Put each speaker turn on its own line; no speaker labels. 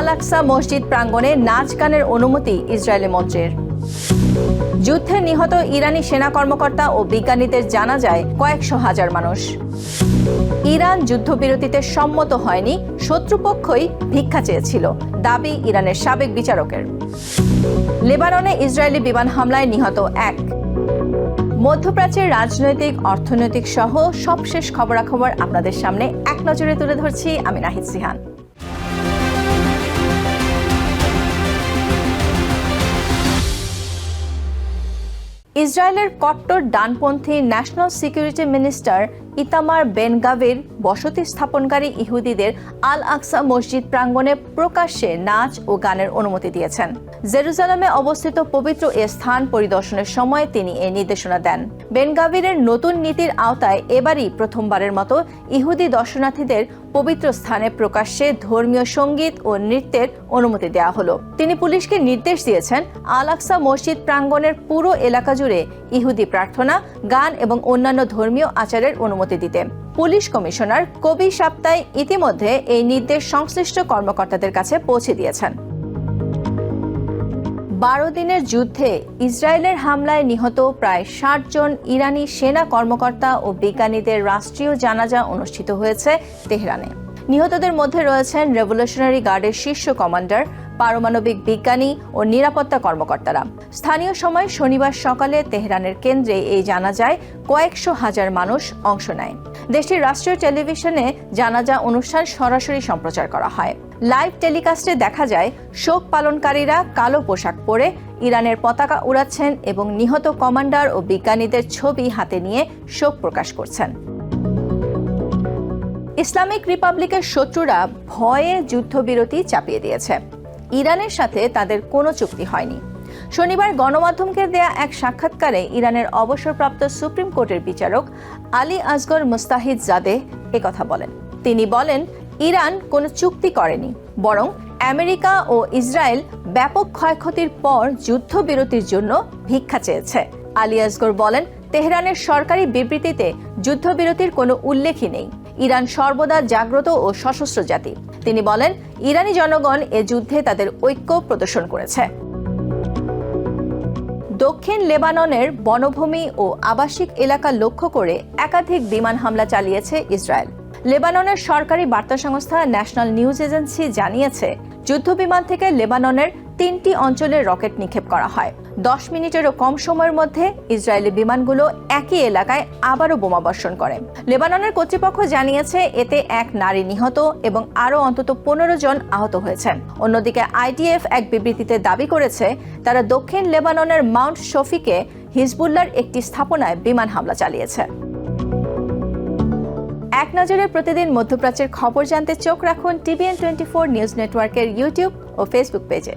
আল আকসা মসজিদ প্রাঙ্গণে নাচ গানের অনুমতি ইসরায়েলি মন্ত্রের যুদ্ধে নিহত ইরানি সেনা কর্মকর্তা ও বিজ্ঞানীদের জানা যায় কয়েকশো হাজার মানুষ। ইরান যুদ্ধবিরতিতে সম্মত হয়নি, শত্রুপক্ষই ভিক্ষা চেয়েছিল, দাবি ইরানের সাবেক বিচারকের। লেবাননে ইসরায়েলি বিমান হামলায় নিহত এক। মধ্যপ্রাচ্যের রাজনৈতিক, অর্থনৈতিক সহ সবশেষ খবরাখবর আপনাদের সামনে এক নজরে তুলে ধরছি আমি নাহিদ সিহান। ইসরায়েলের কট্টর ডানপন্থী ন্যাশনাল সিকিউরিটি মিনিস্টার ইতামার বেনগাভির বসতি স্থাপনকারী ইহুদিদের আল আকসা মসজিদ প্রাঙ্গণে প্রকাশ্যে নাচ ও গানের অনুমতি দিয়েছেন। জেরুজালেমে অবস্থিত পবিত্র এ স্থান পরিদর্শনের সময় তিনি এই নির্দেশনা দেন। বেনগাভিরের নতুন নীতির আওতায় এবারই প্রথমবারের মতো ইহুদি দর্শনার্থীদের পবিত্র স্থানে প্রকাশ্যে ধর্মীয় সংগীত ও নৃত্যের অনুমতি দেওয়া হলো। তিনি পুলিশকে নির্দেশ দিয়েছেন আল আকসা মসজিদ প্রাঙ্গণের পুরো এলাকা জুড়ে ইহুদি প্রার্থনা, গান এবং অন্যান্য ধর্মীয় আচারের অনুমতি দিতে। পুলিশ কমিশনার কবি সাপ্তায় ইতিমধ্যে এই নির্দেশ সংশ্লিষ্ট কর্মকর্তাদের কাছে পৌঁছে দিয়েছেন। বারো দিনের যুদ্ধে ইসরায়েলের হামলায় নিহত প্রায় ষাট জন ইরানি সেনা কর্মকর্তা ও বিজ্ঞানীদের রাষ্ট্রীয় জানাজা অনুষ্ঠিত হয়েছে তেহরানে। নিহতদের মধ্যে রয়েছেন রেভলিউশনারি গার্ডের শীর্ষ কমান্ডার, পারমাণবিক বিজ্ঞানী ও নিরাপত্তা কর্মকর্তারা। স্থানীয় সময় শনিবার সকালে তেহরানের কেন্দ্রে এই জানাজায় কয়েকশো হাজার মানুষ অংশ নেয়। দেশটির রাষ্ট্রীয় টেলিভিশনে জানাজা অনুষ্ঠান সরাসরি সম্প্রচার করা হয়। লাইভ টেলিকাস্টে দেখা যায়, শোক পালনকারীরা কালো পোশাক পরে ইরানের পতাকা উড়াচ্ছেন এবং নিহত কমান্ডার ও বিজ্ঞানীদের ছবি হাতে নিয়ে শোক প্রকাশ করছেন। ইসলামিক রিপাবলিকের শত্রুরা ভয়ে যুদ্ধবিরতি চাপিয়ে দিয়েছে। ইরানের সাথে তাদের কোনো চুক্তি হয়নি। শনিবার গণমাধ্যমকে দেয়া এক সাক্ষাৎকারে ইরানের অবসরপ্রাপ্ত সুপ্রিম কোর্টের বিচারক আলী আসগর মুস্তাহিদ জাদে কথা বলেন। তিনি বলেন, ইরান কোনো চুক্তি করেনি, বরং আমেরিকা ও ইসরায়েল ব্যাপক ক্ষয়ক্ষতির পর যুদ্ধবিরতির জন্য ভিক্ষা চেয়েছে। আলী আসগর বলেন, তেহরানের সরকারি বিবৃতিতে যুদ্ধবিরতির কোনো উল্লেখই নেই। ইরান সর্বদা জাগ্রত ও সশস্ত্র জাতি। তিনি বলেন, ইরানি জনগণ এ যুদ্ধে তাদের ঐক্য প্রদর্শন করেছে। দক্ষিণ লেবাননের বনভূমি ও আবাসিক এলাকা লক্ষ্য করে একাধিক বিমান হামলা চালিয়েছে ইসরায়েল। লেবাননের সরকারি বার্তা সংস্থা ন্যাশনাল নিউজ এজেন্সি জানিয়েছে, যুদ্ধবিমান থেকে লেবাননের তিনটি অঞ্চলে রকেট নিক্ষেপ করা হয়। দশ মিনিটেরও কম সময়ের মধ্যে ইসরায়েলি বিমানগুলো একই এলাকায় আবারও বোমা বর্ষণ করে। লেবাননের কর্তৃপক্ষ জানিয়েছে, এতে এক নারী নিহত এবং আরও অন্তত পনেরো জন আহত হয়েছেন। অন্যদিকে আইডিএফ এক বিবৃতিতে দাবি করেছে, তারা দক্ষিণ লেবাননের মাউন্ট শফিকে হিজবুল্লার একটি স্থাপনায় বিমান হামলা চালিয়েছে। এক নজরে প্রতিদিন মধ্যপ্রাচ্যের খবর জানতে চোখ রাখুন টিভিএন টোয়েন্টি ফোর নিউজ নেটওয়ার্কের ইউটিউব ও ফেসবুক পেজে।